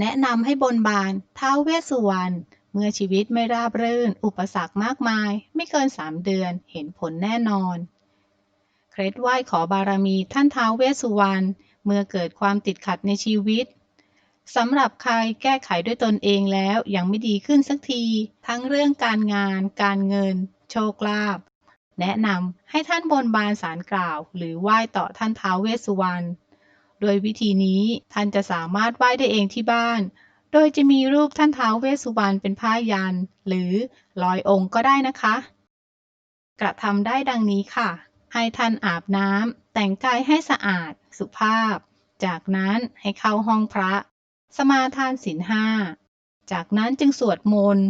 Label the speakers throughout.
Speaker 1: แนะนำให้บนบานท้าวเวสสุวรรณเมื่อชีวิตไม่ราบรื่น อุปสรรคมากมาย ไม่เกินสามเดือนเห็นผลแน่นอน เคล็ดไหว้ขอบารมีท่านท้าวเวสสุวรรณเมื่อเกิดความติดขัดในชีวิตสำหรับใครแก้ไขด้วยตนเองแล้วยังไม่ดีขึ้นสักที ทั้งเรื่องการงาน การเงิน โชคลาภแนะนำให้ท่านบนบานสารกล่าว หรือไหว้ต่อท่านท้าวเวสสุวรรณ โดยวิธีนี้ท่านจะสามารถไหว้ได้เองที่บ้าน โดยจะมีรูปท่านท้าวเวสสุวรรณเป็นผ้ายัน หรือลอยองค์ก็ได้นะคะ กระทำได้ดังนี้ค่ะ ให้ท่านอาบน้ำแต่งกายให้สะอาด สุภาพ จากนั้นให้เข้าห้องพระ สมาทานศีลห้า จากนั้นจึงสวดมนต์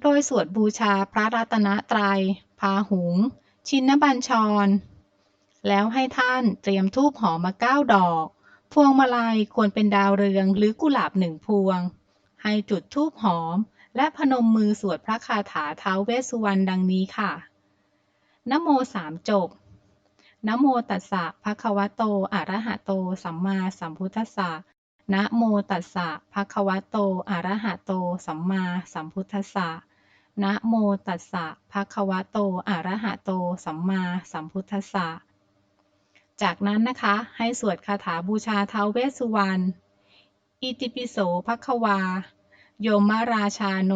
Speaker 1: โดยสวดบูชาพระรัตนตรยัย พาหุง ชินบัญชร แล้วให้ท่านเตรียมธูปหอมมาเก้าดอก พวงมาลัยควรเป็นดาวเรืองหรือกุหลาบหนึ่งพวง ให้จุดธูปหอม และพนมมือสวดพระคาถาท้าวเวสสุวรรณดังนี้ค่ะนะโมสามจบนะโมตัสสะภะคะวะโต อะระหะโต สัมมาสัมพุทธัสสะ นะโมตัสสะภะคะวะโต อะระหะโต สัมมาสัมพุทธัสสะ นะโมตัสสะภะคะวะโต อะระหะโต สัมมาสัมพุทธัสสะ จากนั้นนะคะให้สวดคาถาบูชาท้าวเวสสุวรรณ อิติปิโสภควา โยมราชาโน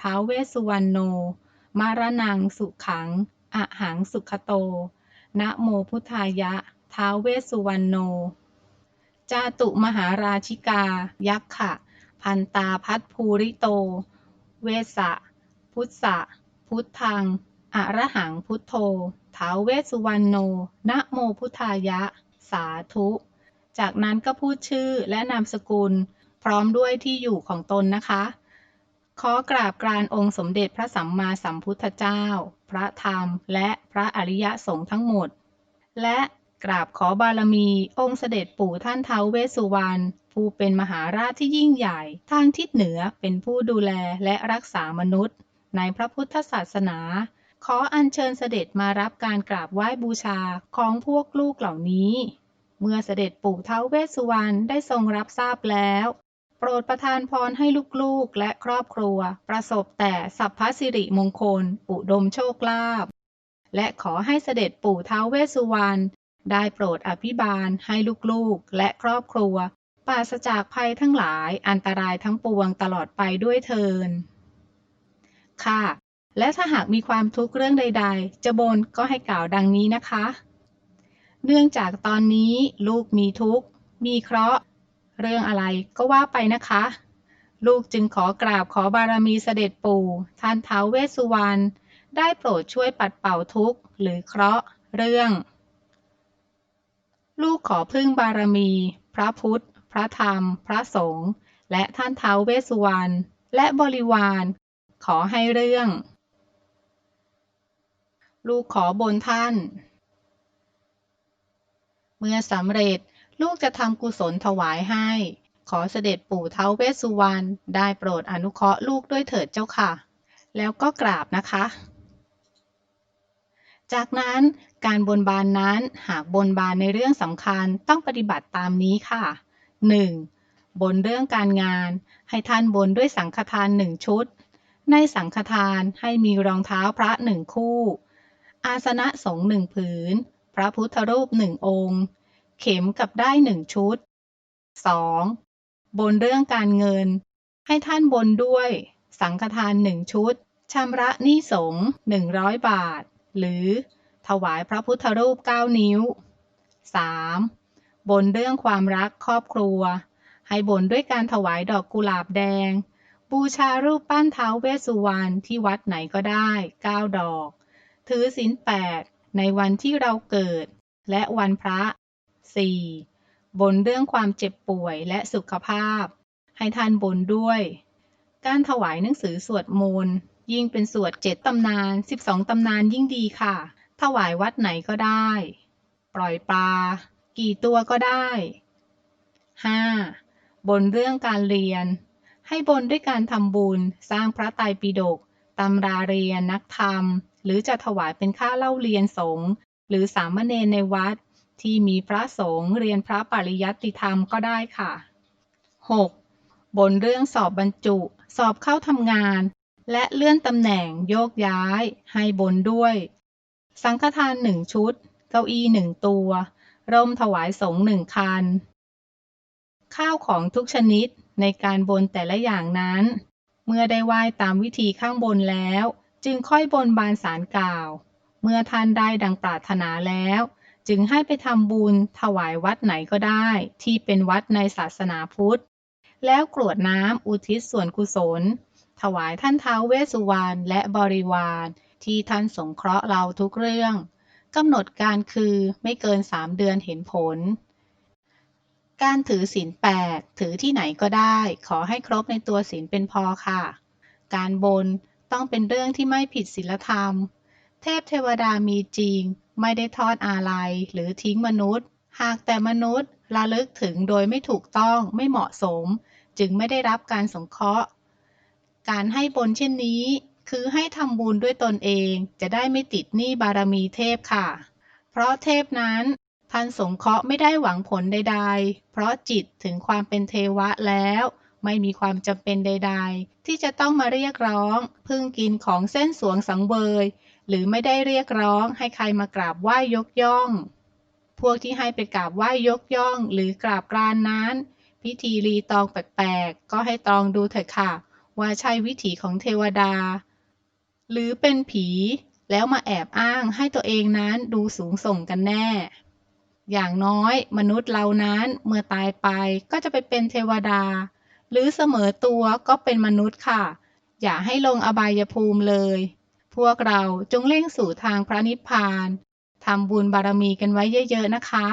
Speaker 1: ท้าวเวสสุวรรณโน มารนังสุขัง อะหังสุขโต นะโมพุทธายะ ท้าวเวสสุวรรณโน จาตุมหาราชิกา ยักขะ พันตาพัทภูริโต เวสะ พุทธะพุทธังอะระหังพุทโธ ท้าวเวสสุวรรณโน นะโมพุทธายะ สาธุ จากนั้นก็พูดชื่อและนามสกุล พร้อมด้วยที่อยู่ของตนนะคะ ขอกราบกรานองค์สมเด็จพระสัมมาสัมพุทธเจ้า พระธรรม และพระอริยสงฆ์ทั้งหมด และกราบขอบารมีองค์เสด็จปู่ท่านท้าวเวสสุวรรณผู้เป็นมหาราชที่ยิ่งใหญ่ ทางทิศเหนือเป็นผู้ดูแลและรักษามนุษย์ ในพระพุทธศาสนา ขออัญเชิญเสด็จมารับการกราบไหว้บูชาของพวกลูกเหล่านี้ เมื่อเสด็จปู่เท้าวเวสสุวรรณได้ทรงรับทราบแล้ว โปรดประทานพรให้ลูกๆและครอบครัว ประสบแต่สัพพสิริมงคล อุดมโชคลาภและขอให้เสด็จปู่เท้าวเวสสุวรรณได้โปรดอภิบาลให้ลูกๆและครอบครัวปราศจากภัยทั้งหลายอันตรายทั้งปวงตลอดไปด้วยเทินค่ะ และถ้าหากมีความทุกข์เรื่องใด ๆ จะบนก็ให้กล่าวดังนี้นะคะ เนื่องจากตอนนี้ลูกมีทุกข์ มีเคราะห์ เรื่องอะไรก็ว่าไปนะคะ ลูกจึงขอกราบขอบารมีเสด็จปู่ท่านเท้าวเวสสุวรรณได้โปรดช่วยปัดเป่าทุกข์ หรือเคราะห์ เรื่อง ลูกขอพึ่งบารมี พระพุทธ พระธรรม พระสงฆ์และท่านเท้าวเวสสุวรรณและบริวาร ขอให้เรื่อง ลูกขอบนท่าน เมื่อสำเร็จลูกจะทำกุศลถวายให้ ขอเสด็จปู่เท้าวเวสุวรรณได้โปรดอนุเคราะห์ลูกด้วยเถิดเจ้าค่ะ แล้วก็กราบนะคะ จากนั้นการบนบานนั้นหากบนบานในเรื่องสำคัญต้องปฏิบัติตามนี้ค่ะ 1. บนเรื่องการงาน ให้ท่านบนด้วยสังฆทานหนึ่งชุด ในสังฆทานให้มีรองเท้าพระหนึ่งคู่ อาสนะสงฆ์หนึ่งผืน พระพุทธรูปหนึ่งองค์ เข็มกับได้หนึ่งชุด 2. บนเรื่องการเงิน ให้ท่านบนด้วย สังฆทานหนึ่งชุดชำระหนี้สงฆ์หนึ่งร้อยบาท หรือ ถวายพระพุทธรูป9นิ้ว 3. บนเรื่องความรักครอบครัว ให้บนด้วยการถวายดอกกุหลาบแดง บูชารูปปั้นเท้าเวสสุวรรณที่วัดไหนก็ได้ 9 ดอก ถือศีล8ในวันที่เราเกิด และวันพระ 4. บนเรื่องความเจ็บป่วยและสุขภาพ ให้ท่านบนด้วย การถวายหนังสือสวดมนต์ยิ่งเป็นสวดเจ็ดตำนาน 12 ตำนานยิ่งดีค่ะ ถวายวัดไหนก็ได้ ปล่อยปลา กี่ตัวก็ได้ 5. บนเรื่องการเรียน ให้บนด้วยการทำบุญสร้างพระไตรปิฎก ตำราเรียนนักธรรม หรือจะถวายเป็นค่าเล่าเรียนสงฆ์หรือสามเณรในวัด ที่มีพระสงฆ์เรียนพระปริยัติธรรมก็ได้ค่ะ 6. บนเรื่องสอบบรรจุ สอบเข้าทำงาน และเลื่อนตำแหน่งโยกย้าย ให้บนด้วย สังฆทานหนึ่งชุด เก้าอี้หนึ่งตัว ร่มถวายสงฆ์หนึ่งคัน ข้าวของทุกชนิดในการบนแต่ละอย่างนั้น เมื่อได้ไหว้ตามวิธีข้างบนแล้ว จึงค่อยบนบานสารกล่าว เมื่อท่านได้ดังปรารถนาแล้ว จึงให้ไปทำบุญถวายวัดไหนก็ได้ ที่เป็นวัดในศาสนาพุทธ แล้วกรวดน้ำอุทิศส่วนกุศล ถวายท่านท้าวเวสสุวรรณและบริวารที่ท่านสงเคราะห์เราทุกเรื่องกำหนดการคือไม่เกินสามเดือนเห็นผล การถือศีลแปดถือที่ไหนก็ได้ ขอให้ครบในตัวศีลเป็นพอค่ะ การบนต้องเป็นเรื่องที่ไม่ผิดศีลธรรม เทพเทวดามีจริง ไม่ได้ทอดอาลัยหรือทิ้งมนุษย์ หากแต่มนุษย์ระลึกถึงโดยไม่ถูกต้องไม่เหมาะสม จึงไม่ได้รับการสงเคราะห์ การให้บนเช่นนี้ คือให้ทำบุญด้วยตนเองจะได้ไม่ติดหนี้บารมีเทพค่ะ เพราะเทพนั้น ท่านสงเคราะห์ไม่ได้หวังผลใดๆ เพราะจิตถึงความเป็นเทวะแล้ว ไม่มีความจำเป็นใดๆ ที่จะต้องมาเรียกร้อง พึ่งกินของเส้นสวงสังเวย หรือไม่ได้เรียกร้องให้ใครมากราบไหว้ยกย่อง พวกที่ให้ไปกราบไหว้ยกย่อง หรือกราบกรานนั้น พิธีรีตองแปลกๆ ก็ให้ตองดูเถิดค่ะ ว่าใช่วิถีของเทวดา หรือเป็นผีแล้วมาแอบอ้างให้ตัวเองนั้นดูสูงส่งกันแน่ อย่างน้อยมนุษย์เรานั้นเมื่อตายไปก็จะไปเป็นเทวดา หรือเสมอตัวก็เป็นมนุษย์ค่ะ อย่าให้ลงอบายภูมิเลย พวกเราจงเร่งสู่ทางพระนิพพานทำบุญบารมีกันไว้เยอะๆนะคะ